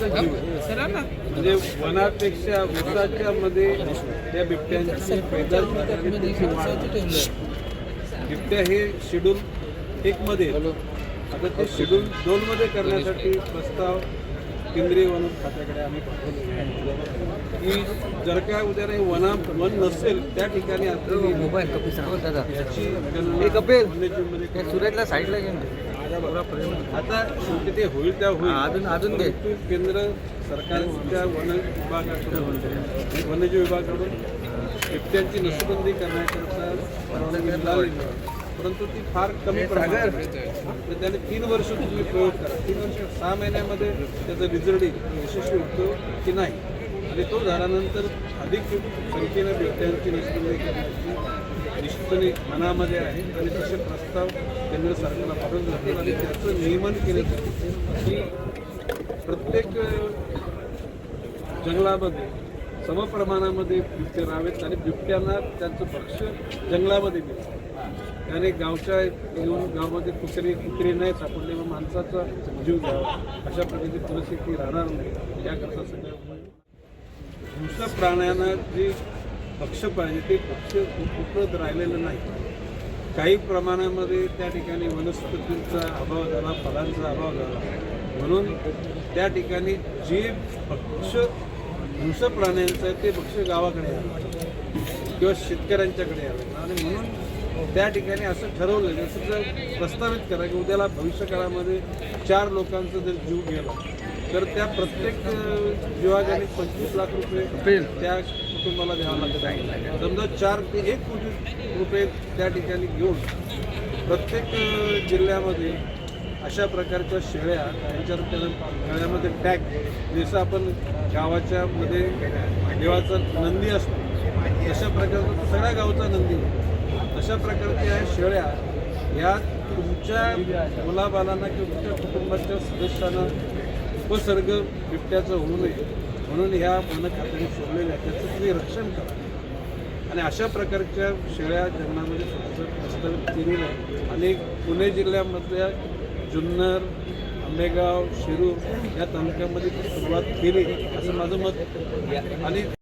म्हणजे वनापेक्षा उसाच्या मध्ये त्या बिबट्यांची. बिबट्या हे शेड्यूल एक मध्ये. आता ते शेड्यूल दोन मध्ये करण्यासाठी प्रस्ताव केंद्रीय वन खात्याकडे आम्ही पाठवलेला आहे की जर का उद्या नाही वना वन नसेल त्या ठिकाणी असलेली मोबाईल कपिल सांगत दादा हे कपिल. साईडला घेऊन आता शेवटी ते होईल त्या होईल अजून- अजून घे. केंद्र सरकारच्या वन विभागाकडून वन्यजीव विभागाकडून बिबट्यांची नसबंदी करण्याकरता परवानगी. परंतु ती फार कमी प्रमाणात. तर त्याने तीन वर्ष तुम्ही प्रयोग करा तीन वर्ष सहा महिन्यामध्ये त्याचा रिझल्ट यशस्वी होतो की नाही आणि तो झाल्यानंतर अधिक संख्येनं बिबट्यांची नसबंदी करण्याची निश्चितपणे मनामध्ये आहे आणि तसे प्रस्ताव केंद्र सरकारला पाठवून जातील आणि त्याचं नियमन केलं जाईल की प्रत्येक जंगलामध्ये समप्रमाणामध्ये बिबटे राहावेत आणि बिबट्यांना त्यांचं भक्ष्य जंगलामध्ये मिळतं त्याने गावच्या येऊन गावामध्ये कुत्रे कुत्रे नाही सापडले व माणसाचा जीव घ्यावा. अशा प्रकारची परिस्थिती राहणार नाही. याकरता सगळ्या प्राण्यांना जे पक्ष पाहिजे ते पक्ष उपलब्ध राहिलेलं नाही. काही प्रमाणामध्ये त्या ठिकाणी वनस्पतींचा अभाव झाला फळांचा अभाव झाला. म्हणून त्या ठिकाणी जे पक्ष हिंस्र प्राण्यांचं आहे ते पक्ष गावाकडे आलं किंवा शेतकऱ्यांच्याकडे आलं आणि म्हणून त्या ठिकाणी असं ठरवलं जसं जर प्रस्तावित करा की उद्याला भविष्यकाळामध्ये चार लोकांचा जर जीव गेला तर त्या प्रत्येक जीवागाने पंचवीस लाख रुपये त्या कुटुंबाला द्यावं लागत आहे समजा चार ते एक कोटी रुपये त्या ठिकाणी घेऊन प्रत्येक जिल्ह्यामध्ये अशा प्रकारच्या शेळ्या त्यांच्यावर त्याला गळ्यामध्ये टॅग जसं आपण गावाच्या मध्ये देवाचा नंदी असतो तशा प्रकारचा सगळ्या गावचा नंदी. तशा प्रकारच्या शेळ्या या तुमच्या मुलाबालांना किंवा तुमच्या कुटुंबाच्या सदस्यांना उपसर्ग बिबट्याचं होऊ नये म्हणून ह्या वन खात्याने सोडलेल्या त्याचं तुम्ही रक्षण करा. आणि अशा प्रकारच्या शेळ्या जंगलामध्ये प्रस्तावित केलेलं आहे आणि पुणे जिल्ह्यामधल्या जुन्नर आंबेगाव शिरूर या तालुक्यामध्ये सुरुवात केली असं माझं मत आणि